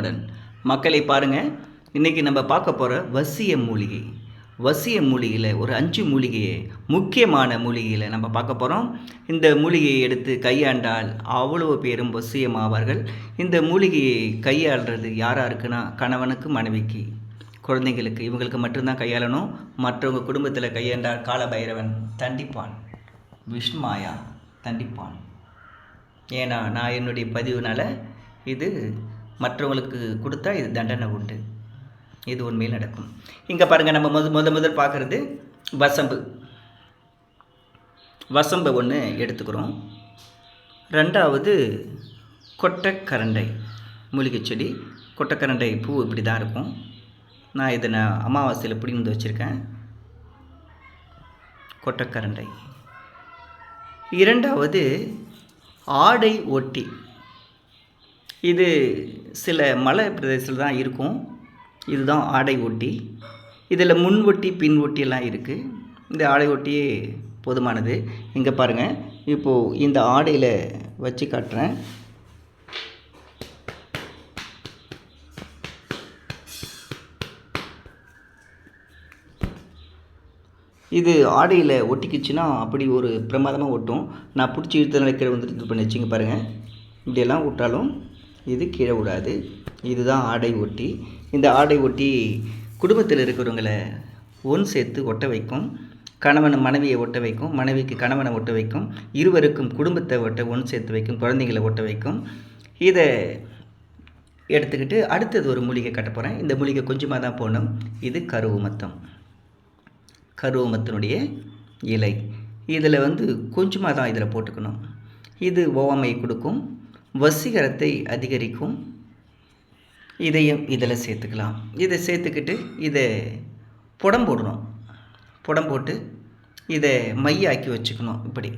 உடன். மக்களை பாருங்கள் இன்றைக்கி நம்ம பார்க்க போகிற வசிய மூலிகை. வசிய மூலிகையில் ஒரு அஞ்சு மூலிகையை முக்கியமான மூலிகையில் நம்ம பார்க்க போகிறோம் இந்த மூலிகையை எடுத்து கையாண்டால் அவ்வளவு பேரும் வசியமாவார்கள். இந்த மூலிகையை கையாளுறது யாராக இருக்குன்னா கணவனுக்கு மனைவிக்கு. குழந்தைங்களுக்கு இவங்களுக்கு மட்டும்தான் கையாளணும். மற்றவங்க குடும்பத்தில் கையாண்டால் காலபைரவன் தண்டிப்பான். விஷ்மாயா தண்டிப்பான். ஏன்னா நான் என்னுடைய பதிவுனால இது மற்றவங்களுக்கு கொடுத்தா இது தண்டனை உண்டு. இது உண்மையில் நடக்கும். இங்கே பாருங்கள் நம்ம முத முத முதல் பார்க்குறது வசம்பு. வசம்பு ஒன்று எடுத்துக்கிறோம். ரெண்டாவது கொட்டைக்கரண்டை மூலிகை செடி. கொட்டைக்கரண்டை பூ இப்படி தான் இருக்கும். நான் இதை நான் அமாவாசையில் பிடிந்து வச்சுருக்கேன். கொட்டைக்கரண்டை. இரண்டாவது ஆடை ஒட்டி இது சில மலை பிரதேசத்தில் தான் இருக்கும். இதுதான் ஆடை ஒட்டி. இதில் முன் ஒட்டி பின் ஒட்டியெல்லாம் இருக்குது இந்த ஆடை ஒட்டியே போதுமானது. இங்கே பாருங்கள் இப்போது இந்த ஆடையில் வச்சு காட்டுறேன். இது ஆடையில் ஒட்டிக்கிச்சுன்னா அப்படி ஒரு பிரமாதமாக ஒட்டும். நான் பிடிச்சி இழுத்து நினைக்கிற வந்துட்டு இது பண்ணி வச்சுங்க பாருங்கள் இப்படியெல்லாம் விட்டாலும் இது கீழே விடாது இதுதான் ஆடை ஒட்டி இந்த ஆடை ஒட்டி குடும்பத்தில் இருக்கிறவங்களை ஒன் சேர்த்து ஒட்ட வைக்கும். கணவன் மனைவியை ஒட்ட வைக்கும். மனைவிக்கு கணவனை ஒட்ட வைக்கும். இருவருக்கும் குடும்பத்தை ஒட்ட ஒன் சேர்த்து வைக்கும். குழந்தைங்களை ஒட்ட வைக்கும். இதை எடுத்துக்கிட்டு அடுத்தது ஒரு மூலிகை கட்ட போகிறேன் இந்த மூலிகை கொஞ்சமாக தான் போகணும் இது கருவுமத்தம் கருவமத்தினுடைய இலை. இதில் வந்து கொஞ்சமாக தான் இதில் போட்டுக்கணும். இது ஓவாமை கொடுக்கும். வசீகரத்தை அதிகரிக்கும். இதையும் இதில் சேர்த்துக்கலாம். இதை சேர்த்துக்கிட்டு இதை புடம் போடணும். புடம் போட்டு இதை மையாக்கி வச்சுக்கணும் இப்படி.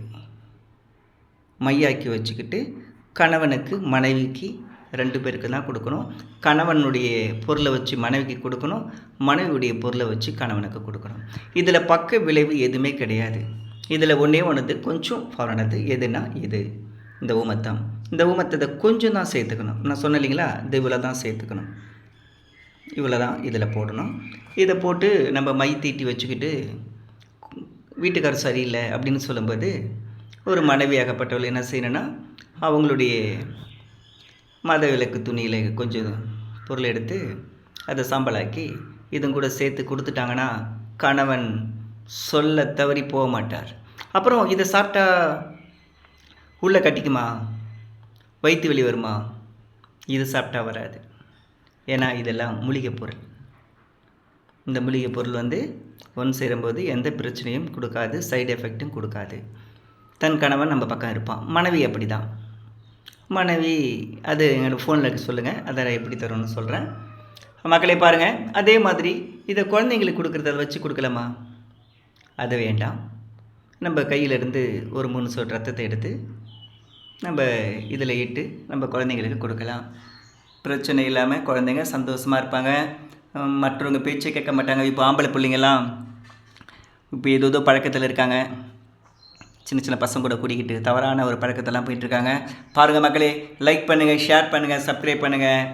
மையாக்கி வச்சுக்கிட்டு கணவனுக்கு மனைவிக்கு ரெண்டு பேருக்கு தான் கொடுக்கணும். கணவனுடைய பொருளை வச்சு மனைவிக்கு கொடுக்கணும். மனைவியுடைய பொருளை வச்சு கணவனுக்கு கொடுக்கணும். இதில் பக்க விளைவு எதுவுமே கிடையாது. இதில் ஒன்றே ஒன்றுது கொஞ்சம் ஃபாரானது எதுனா இது. இந்த உமத்தம். இந்த ஊமத்தத்தை கொஞ்சம் தான் சேர்த்துக்கணும். நான் சொன்னேன் இல்லைங்களா? இந்த இவ்வளோ தான் சேர்த்துக்கணும். இவ்வளோ தான் இதில் போடணும். இதை போட்டு நம்ம மை தீட்டி வச்சுக்கிட்டு வீட்டுக்காரர் சரியில்லை அப்படின்னு சொல்லும்போது ஒரு மனைவியாகப்பட்டவள் என்ன செய்யணும்னா அவங்களுடைய மத விளக்கு துணியில் கொஞ்சம் பொருள் எடுத்து அதை சாம்பலாக்கி இதும் கூட சேர்த்து கொடுத்துட்டாங்கன்னா கணவன் சொல்ல தவறி போக மாட்டார். அப்புறம் இதை சாப்பிட்டா உள்ளே கட்டிக்குமா? வயிற்று வெளி வருமா? இது சாப்பிட்டா வராது. ஏன்னா இதெல்லாம் மூலிகை பொருள். இந்த மூலிகை பொருள் வந்து ஒன்று சேரும்போது எந்த பிரச்சனையும் கொடுக்காது சைடு எஃபெக்ட்டும் கொடுக்காது. தன் கணவன் நம்ம பக்கம் இருப்பான். மனைவி அப்படி தான் மனைவி அது எங்களோட ஃபோனில் சொல்லுங்கள் அதை எப்படி தரும்னு சொல்கிறேன் மக்களை பாருங்கள் அதே மாதிரி இதை குழந்தைங்களுக்கு கொடுக்குறத வச்சு கொடுக்கலாமா? அது வேண்டாம். நம்ம கையிலேருந்து ஒரு மூணு சொட்டு ரத்தத்தை எடுத்து நம்ம இதில் இட்டு நம்ம குழந்தைங்களுக்கு கொடுக்கலாம். பிரச்சனை இல்லாமல் குழந்தைங்க சந்தோஷமாக இருப்பாங்க. மற்றவங்க பேச்சை கேட்க மாட்டாங்க. இப்போ ஆம்பளை பிள்ளைங்கள்லாம் இப்போ ஏதோ ஏதோ பழக்கத்தில் இருக்காங்க. சின்ன சின்ன பசங்க கூட கூட்டிக்கிட்டு தவறான ஒரு பழக்கத்தெல்லாம் போயிட்டுருக்காங்க. பாருங்கள் மக்களே லைக் பண்ணுங்கள் ஷேர் பண்ணுங்கள் சப்ஸ்கிரைப் பண்ணுங்கள்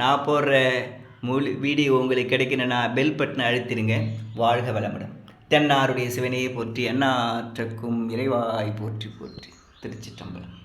நான் போடுற முழு வீடியோ உங்களுக்கு கிடைக்கணுன்னா பெல் பட்டனை அழுத்திடுங்க வாழ்க வளமுடன். தென்னாருடைய சிவனையை போற்றி எண்ணாற்றுக்கும் இறைவாய் போற்றி போற்றி. திருச்சி திருச்சிற்றம்பலம்.